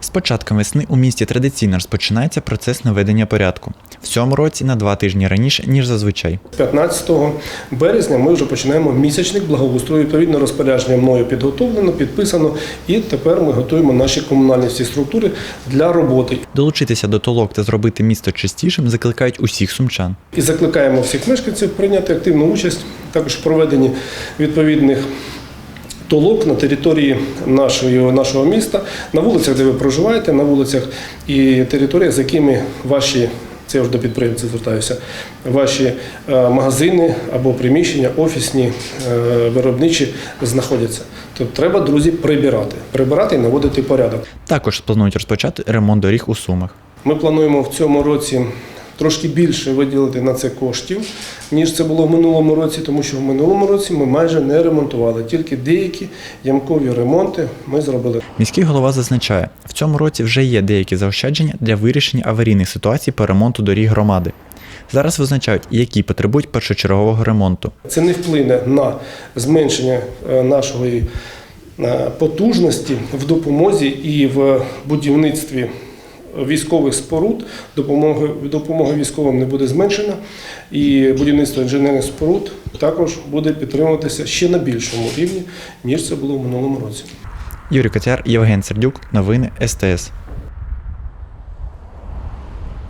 З початком весни у місті традиційно розпочинається процес наведення порядку. В цьому році на два тижні раніше, ніж зазвичай. 15 березня ми вже починаємо місячник благоустрою. Відповідно, розпорядження мною підготовлено, підписано, і тепер ми готуємо наші комунальні всі структури для роботи. Долучитися до толок та зробити місто чистішим закликають усіх сумчан. І закликаємо всіх мешканців прийняти активну участь також в проведенні відповідних. Толок на території нашої, нашого міста, на вулицях, де ви проживаєте, на вулицях і територіях, з якими ваші, це я вже до підприємців звертаюся, ваші е, магазини або приміщення, офісні, е, виробничі знаходяться. Тобто треба, друзі, прибирати, прибирати і наводити порядок. Також планують розпочати ремонт доріг у Сумах. Ми плануємо в цьому році трошки більше виділити на це коштів, ніж це було в минулому році, тому що в минулому році ми майже не ремонтували. Тільки деякі ямкові ремонти ми зробили. Міський голова зазначає, в цьому році вже є деякі заощадження для вирішення аварійних ситуацій по ремонту доріг громади. Зараз визначають, які потребують першочергового ремонту. Це не вплине на зменшення е, нашої е, потужності в допомозі і в будівництві військових споруд. Допомоги, допомога військовим не буде зменшена, і будівництво інженерних споруд також буде підтримуватися ще на більшому рівні, ніж це було в минулому році. Юрій Котяр, Євген Сердюк, новини СТС.